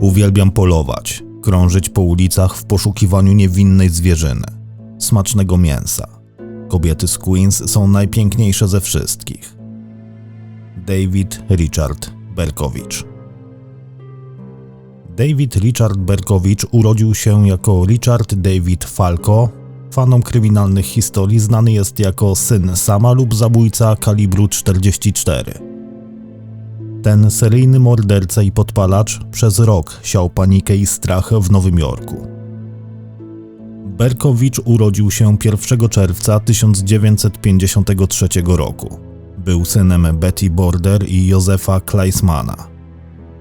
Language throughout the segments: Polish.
Uwielbiam polować, krążyć po ulicach w poszukiwaniu niewinnej zwierzyny, smacznego mięsa. Kobiety z Queens są najpiękniejsze ze wszystkich. David Richard Berkowicz David Richard Berkowicz urodził się jako Richard David Falco. Fanom kryminalnych historii znany jest jako syn sama lub zabójca kalibru 44. Ten seryjny morderca i podpalacz przez rok siał panikę i strach w Nowym Jorku. Berkowicz urodził się 1 czerwca 1953 roku. Był synem Betty Border i Józefa Kleismana.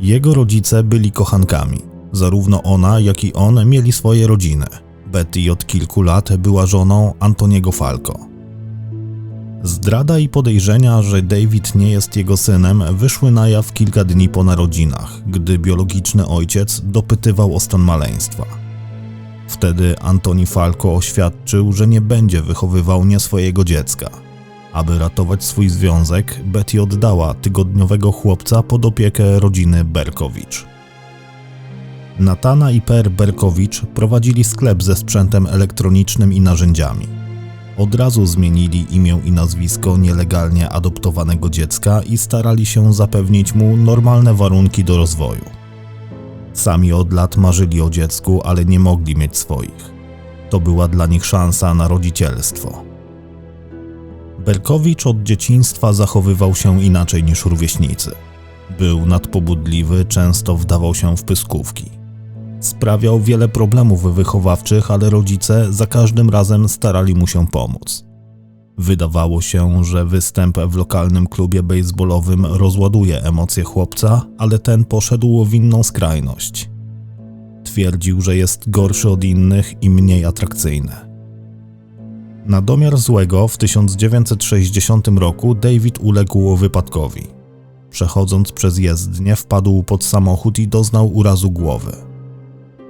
Jego rodzice byli kochankami. Zarówno ona, jak i on mieli swoje rodziny. Betty od kilku lat była żoną Antoniego Falco. Zdrada i podejrzenia, że David nie jest jego synem, wyszły na jaw kilka dni po narodzinach, gdy biologiczny ojciec dopytywał o stan maleństwa. Wtedy Antoni Falco oświadczył, że nie będzie wychowywał nie swojego dziecka. Aby ratować swój związek, Betty oddała tygodniowego chłopca pod opiekę rodziny Berkowicz. Natana i Per Berkowicz prowadzili sklep ze sprzętem elektronicznym i narzędziami. Od razu zmienili imię i nazwisko nielegalnie adoptowanego dziecka i starali się zapewnić mu normalne warunki do rozwoju. Sami od lat marzyli o dziecku, ale nie mogli mieć swoich. To była dla nich szansa na rodzicielstwo. Berkowicz od dzieciństwa zachowywał się inaczej niż rówieśnicy. Był nadpobudliwy, często wdawał się w pyskówki. Sprawiał wiele problemów wychowawczych, ale rodzice za każdym razem starali mu się pomóc. Wydawało się, że występ w lokalnym klubie baseballowym rozładuje emocje chłopca, ale ten poszedł w inną skrajność. Twierdził, że jest gorszy od innych i mniej atrakcyjny. Na domiar złego w 1960 roku David uległ wypadkowi. Przechodząc przez jezdnię, wpadł pod samochód i doznał urazu głowy.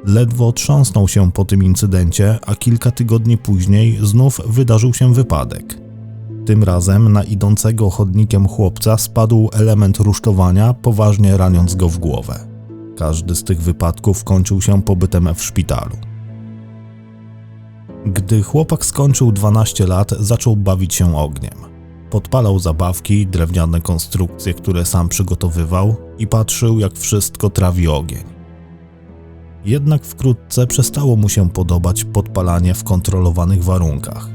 Ledwo trząsnął się po tym incydencie, a kilka tygodni później znów wydarzył się wypadek. Tym razem na idącego chodnikiem chłopca spadł element rusztowania, poważnie raniąc go w głowę. Każdy z tych wypadków kończył się pobytem w szpitalu. Gdy chłopak skończył 12 lat, zaczął bawić się ogniem. Podpalał zabawki, drewniane konstrukcje, które sam przygotowywał i patrzył, jak wszystko trawi ogień. Jednak wkrótce przestało mu się podobać podpalanie w kontrolowanych warunkach.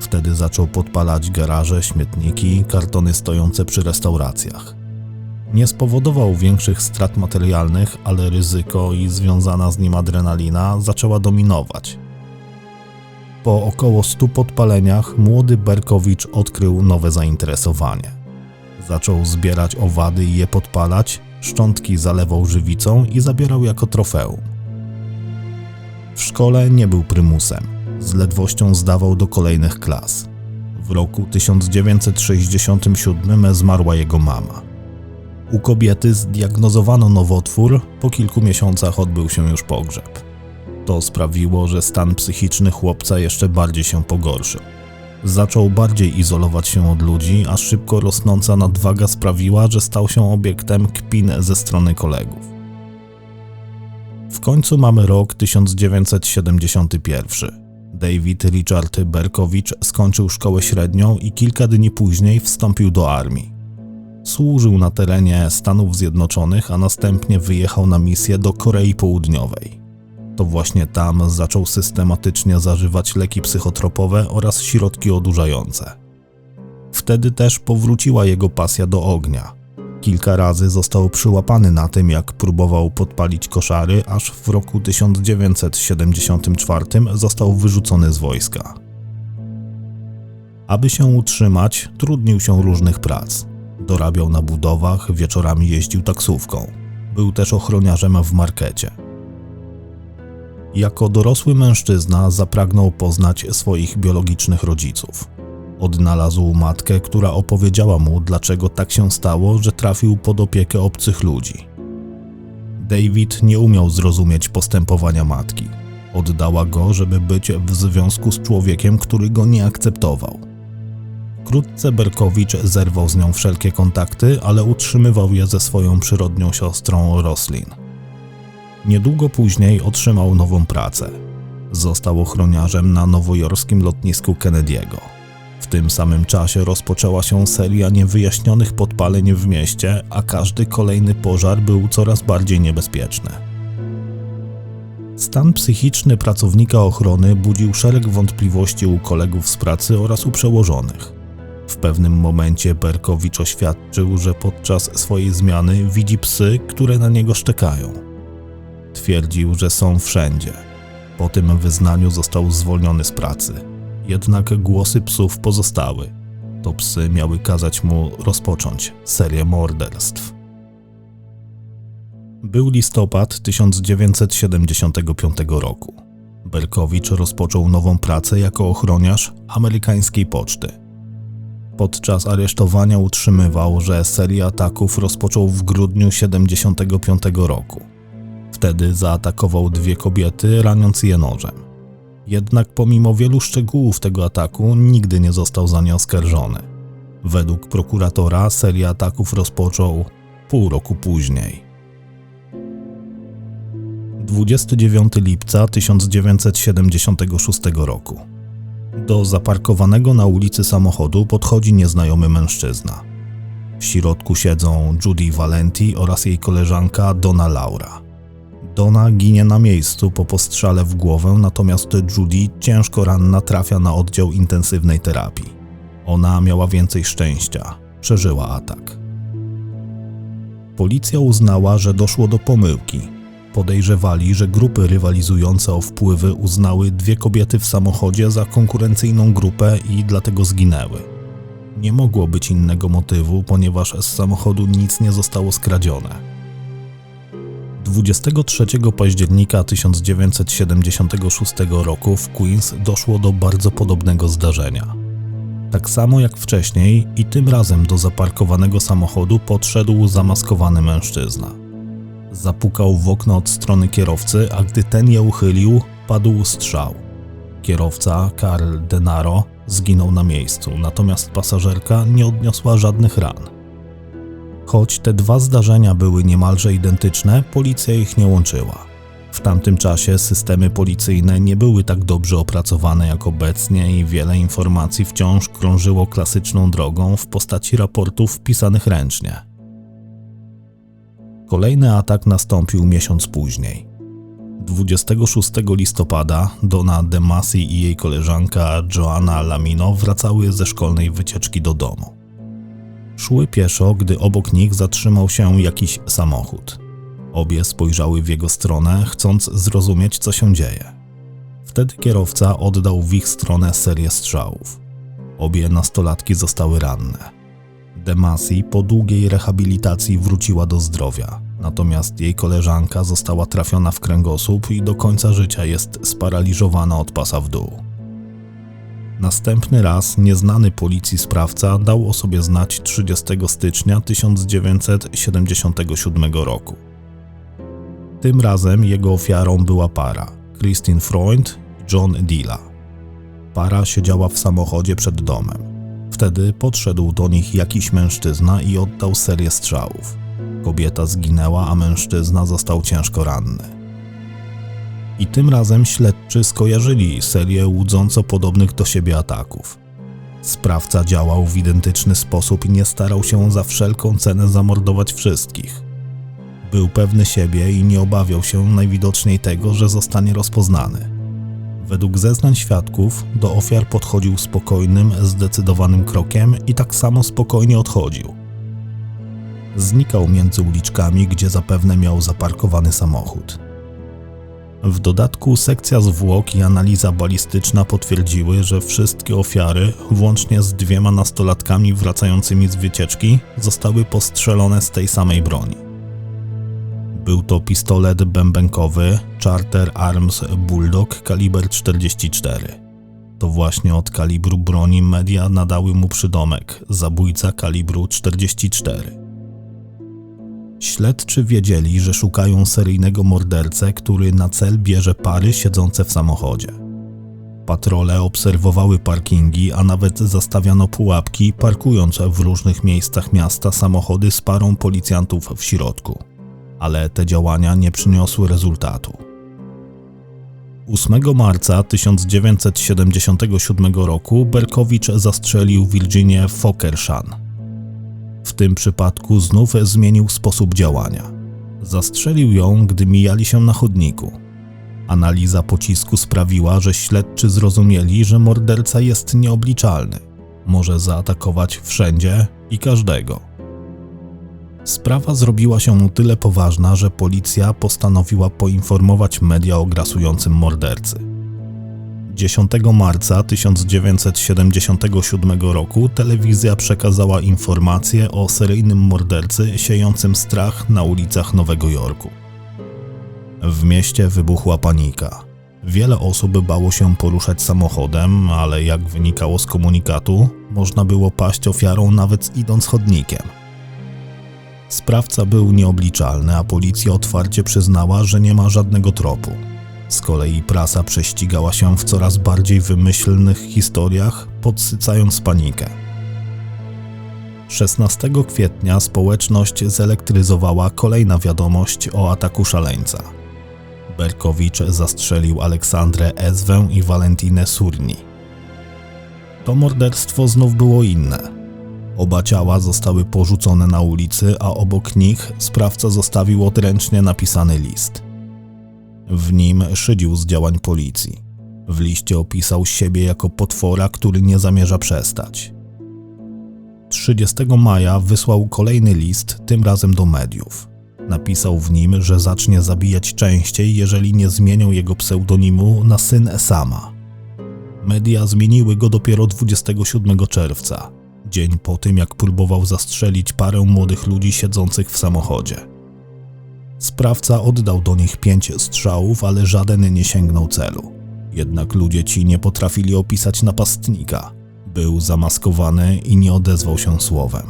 Wtedy zaczął podpalać garaże, śmietniki, kartony stojące przy restauracjach. Nie spowodował większych strat materialnych, ale ryzyko i związana z nim adrenalina zaczęła dominować. Po około 100 podpaleniach młody Berkowicz odkrył nowe zainteresowanie. Zaczął zbierać owady i je podpalać, szczątki zalewał żywicą i zabierał jako trofeum. W szkole nie był prymusem. Z ledwością zdawał do kolejnych klas. W roku 1967 zmarła jego mama. U kobiety zdiagnozowano nowotwór, po kilku miesiącach odbył się już pogrzeb. To sprawiło, że stan psychiczny chłopca jeszcze bardziej się pogorszył. Zaczął bardziej izolować się od ludzi, a szybko rosnąca nadwaga sprawiła, że stał się obiektem kpin ze strony kolegów. W końcu mamy rok 1971. David Richard Berkowicz skończył szkołę średnią i kilka dni później wstąpił do armii. Służył na terenie Stanów Zjednoczonych, a następnie wyjechał na misję do Korei Południowej. To właśnie tam zaczął systematycznie zażywać leki psychotropowe oraz środki odurzające. Wtedy też powróciła jego pasja do ognia. Kilka razy został przyłapany na tym, jak próbował podpalić koszary, aż w roku 1974 został wyrzucony z wojska. Aby się utrzymać, trudnił się różnych prac. Dorabiał na budowach, wieczorami jeździł taksówką. Był też ochroniarzem w markecie. Jako dorosły mężczyzna zapragnął poznać swoich biologicznych rodziców. Odnalazł matkę, która opowiedziała mu, dlaczego tak się stało, że trafił pod opiekę obcych ludzi. David nie umiał zrozumieć postępowania matki. Oddała go, żeby być w związku z człowiekiem, który go nie akceptował. Wkrótce Berkowicz zerwał z nią wszelkie kontakty, ale utrzymywał je ze swoją przyrodnią siostrą Roslin. Niedługo później otrzymał nową pracę. Został ochroniarzem na nowojorskim lotnisku Kennedy'ego. W tym samym czasie rozpoczęła się seria niewyjaśnionych podpaleń w mieście, a każdy kolejny pożar był coraz bardziej niebezpieczny. Stan psychiczny pracownika ochrony budził szereg wątpliwości u kolegów z pracy oraz u przełożonych. W pewnym momencie Berkowicz oświadczył, że podczas swojej zmiany widzi psy, które na niego szczekają. Twierdził, że są wszędzie. Po tym wyznaniu został zwolniony z pracy. Jednak głosy psów pozostały. To psy miały kazać mu rozpocząć serię morderstw. Był listopad 1975 roku. Berkowicz rozpoczął nową pracę jako ochroniarz amerykańskiej poczty. Podczas aresztowania utrzymywał, że serię ataków rozpoczął w grudniu 1975 roku. Wtedy zaatakował dwie kobiety, raniąc je nożem. Jednak pomimo wielu szczegółów tego ataku nigdy nie został za nie oskarżony. Według prokuratora serię ataków rozpoczął pół roku później. 29 lipca 1976 roku. Do zaparkowanego na ulicy samochodu podchodzi nieznajomy mężczyzna. W środku siedzą Judy Valenti oraz jej koleżanka Donna Laura. Donna ginie na miejscu po postrzale w głowę, natomiast Judy ciężko ranna trafia na oddział intensywnej terapii. Ona miała więcej szczęścia, przeżyła atak. Policja uznała, że doszło do pomyłki. Podejrzewali, że grupy rywalizujące o wpływy uznały dwie kobiety w samochodzie za konkurencyjną grupę i dlatego zginęły. Nie mogło być innego motywu, ponieważ z samochodu nic nie zostało skradzione. 23 października 1976 roku w Queens doszło do bardzo podobnego zdarzenia. Tak samo jak wcześniej, i tym razem do zaparkowanego samochodu podszedł zamaskowany mężczyzna. Zapukał w okno od strony kierowcy, a gdy ten je uchylił, padł strzał. Kierowca, Karl Denaro, zginął na miejscu, natomiast pasażerka nie odniosła żadnych ran. Choć te dwa zdarzenia były niemalże identyczne, policja ich nie łączyła. W tamtym czasie systemy policyjne nie były tak dobrze opracowane jak obecnie i wiele informacji wciąż krążyło klasyczną drogą w postaci raportów pisanych ręcznie. Kolejny atak nastąpił miesiąc później. 26 listopada Donna DeMasi i jej koleżanka Joanna Lamino wracały ze szkolnej wycieczki do domu. Szły pieszo, gdy obok nich zatrzymał się jakiś samochód. Obie spojrzały w jego stronę, chcąc zrozumieć, co się dzieje. Wtedy kierowca oddał w ich stronę serię strzałów. Obie nastolatki zostały ranne. Demasi po długiej rehabilitacji wróciła do zdrowia, natomiast jej koleżanka została trafiona w kręgosłup i do końca życia jest sparaliżowana od pasa w dół. Następny raz nieznany policji sprawca dał o sobie znać 30 stycznia 1977 roku. Tym razem jego ofiarą była para Christine Freund i John Dilla. Para siedziała w samochodzie przed domem. Wtedy podszedł do nich jakiś mężczyzna i oddał serię strzałów. Kobieta zginęła, a mężczyzna został ciężko ranny. I tym razem śledczy skojarzyli serię łudząco podobnych do siebie ataków. Sprawca działał w identyczny sposób i nie starał się za wszelką cenę zamordować wszystkich. Był pewny siebie i nie obawiał się najwidoczniej tego, że zostanie rozpoznany. Według zeznań świadków do ofiar podchodził spokojnym, zdecydowanym krokiem i tak samo spokojnie odchodził. Znikał między uliczkami, gdzie zapewne miał zaparkowany samochód. W dodatku sekcja zwłok i analiza balistyczna potwierdziły, że wszystkie ofiary, włącznie z dwiema nastolatkami wracającymi z wycieczki, zostały postrzelone z tej samej broni. Był to pistolet bębenkowy Charter Arms Bulldog kaliber 44. To właśnie od kalibru broni media nadały mu przydomek zabójca kalibru 44. Śledczy wiedzieli, że szukają seryjnego mordercę, który na cel bierze pary siedzące w samochodzie. Patrole obserwowały parkingi, a nawet zastawiano pułapki, parkując w różnych miejscach miasta samochody z parą policjantów w środku. ale te działania nie przyniosły rezultatu. 8 marca 1977 roku Berkowicz zastrzelił Virginię Fokersham. W tym przypadku znów zmienił sposób działania. Zastrzelił ją, gdy mijali się na chodniku. Analiza pocisku sprawiła, że śledczy zrozumieli, że morderca jest nieobliczalny. Może zaatakować wszędzie i każdego. Sprawa zrobiła się o tyle poważna, że policja postanowiła poinformować media o grasującym mordercy. 10 marca 1977 roku telewizja przekazała informację o seryjnym mordercy siejącym strach na ulicach Nowego Jorku. W mieście wybuchła panika. Wiele osób bało się poruszać samochodem, ale jak wynikało z komunikatu, można było paść ofiarą nawet idąc chodnikiem. Sprawca był nieobliczalny, a policja otwarcie przyznała, że nie ma żadnego tropu. Z kolei prasa prześcigała się w coraz bardziej wymyślnych historiach, podsycając panikę. 16 kwietnia społeczność zelektryzowała kolejna wiadomość o ataku szaleńca. Berkowicz zastrzelił Aleksandrę Ezwę i Valentinę Surni. To morderstwo znów było inne. Oba ciała zostały porzucone na ulicy, a obok nich sprawca zostawił odręcznie napisany list. W nim szydził z działań policji. W liście opisał siebie jako potwora, który nie zamierza przestać. 30 maja wysłał kolejny list, tym razem do mediów. Napisał w nim, że zacznie zabijać częściej, jeżeli nie zmienią jego pseudonimu na syn Esama. Media zmieniły go dopiero 27 czerwca, dzień po tym jak próbował zastrzelić parę młodych ludzi siedzących w samochodzie. Sprawca oddał do nich pięć strzałów, ale żaden nie sięgnął celu. Jednak ludzie ci nie potrafili opisać napastnika. Był zamaskowany i nie odezwał się słowem.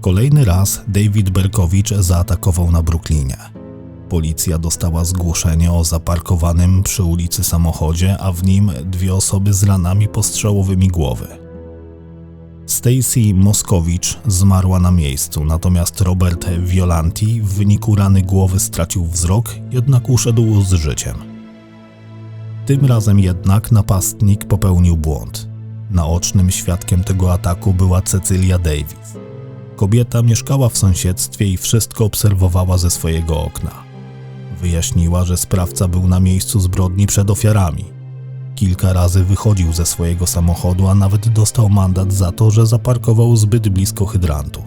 Kolejny raz David Berkowicz zaatakował na Brooklynie. Policja dostała zgłoszenie o zaparkowanym przy ulicy samochodzie, a w nim dwie osoby z ranami postrzałowymi głowy. Stacy Moskowicz zmarła na miejscu, natomiast Robert Violanti w wyniku rany głowy stracił wzrok, jednak uszedł z życiem. Tym razem jednak napastnik popełnił błąd. Naocznym świadkiem tego ataku była Cecilia Davis. Kobieta mieszkała w sąsiedztwie i wszystko obserwowała ze swojego okna. Wyjaśniła, że sprawca był na miejscu zbrodni przed ofiarami – Kilka razy wychodził ze swojego samochodu, a nawet dostał mandat za to, że zaparkował zbyt blisko hydrantu.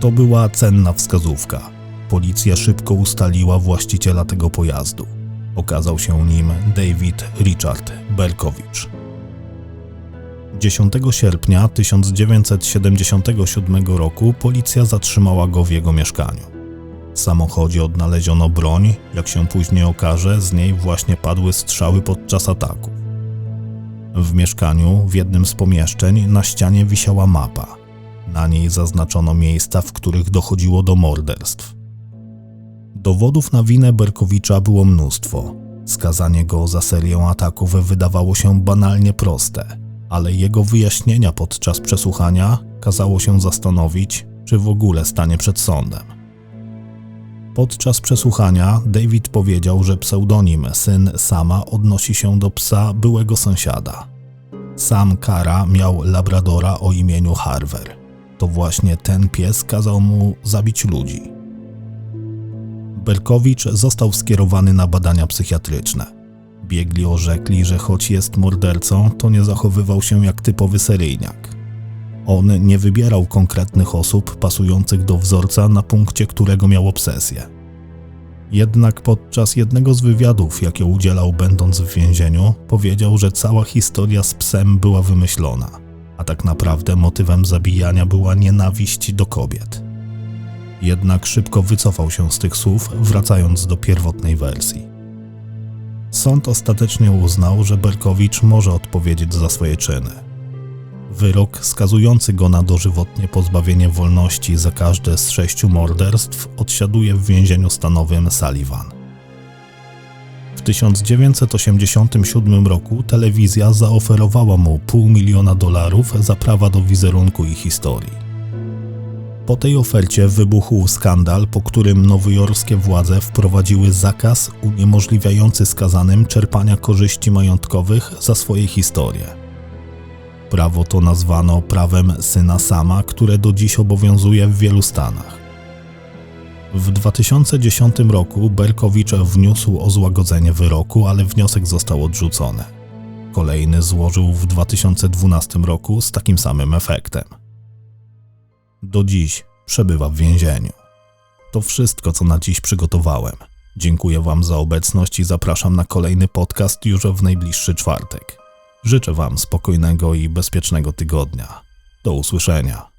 To była cenna wskazówka. Policja szybko ustaliła właściciela tego pojazdu. Okazał się nim David Richard Berkowicz. 10 sierpnia 1977 roku policja zatrzymała go w jego mieszkaniu. W samochodzie odnaleziono broń, jak się później okaże, z niej właśnie padły strzały podczas ataku. W mieszkaniu, w jednym z pomieszczeń, na ścianie wisiała mapa. Na niej zaznaczono miejsca, w których dochodziło do morderstw. Dowodów na winę Berkowicza było mnóstwo. Skazanie go za serię ataków wydawało się banalnie proste, ale jego wyjaśnienia podczas przesłuchania kazało się zastanowić, czy w ogóle stanie przed sądem. Podczas przesłuchania David powiedział, że pseudonim syn Sama odnosi się do psa byłego sąsiada. Sam Kara miał labradora o imieniu Harver. To właśnie ten pies kazał mu zabić ludzi. Berkowicz został skierowany na badania psychiatryczne. Biegli orzekli, że choć jest mordercą, to nie zachowywał się jak typowy seryjniak. On nie wybierał konkretnych osób pasujących do wzorca, na punkcie którego miał obsesję. Jednak podczas jednego z wywiadów, jakie udzielał będąc w więzieniu, powiedział, że cała historia z psem była wymyślona, a tak naprawdę motywem zabijania była nienawiść do kobiet. Jednak szybko wycofał się z tych słów, wracając do pierwotnej wersji. Sąd ostatecznie uznał, że Berkowicz może odpowiedzieć za swoje czyny. Wyrok skazujący go na dożywotnie pozbawienie wolności za każde z sześciu morderstw odsiaduje w więzieniu stanowym Sullivan. W 1987 roku telewizja zaoferowała mu pół miliona dolarów za prawa do wizerunku i historii. Po tej ofercie wybuchł skandal, po którym nowojorskie władze wprowadziły zakaz uniemożliwiający skazanym czerpania korzyści majątkowych za swoje historie. Prawo to nazwano prawem syna sama, które do dziś obowiązuje w wielu stanach. W 2010 roku Berkowicz wniósł o złagodzenie wyroku, ale wniosek został odrzucony. Kolejny złożył w 2012 roku z takim samym efektem. Do dziś przebywa w więzieniu. To wszystko, co na dziś przygotowałem. Dziękuję Wam za obecność i zapraszam na kolejny podcast już w najbliższy czwartek. Życzę Wam spokojnego i bezpiecznego tygodnia. Do usłyszenia.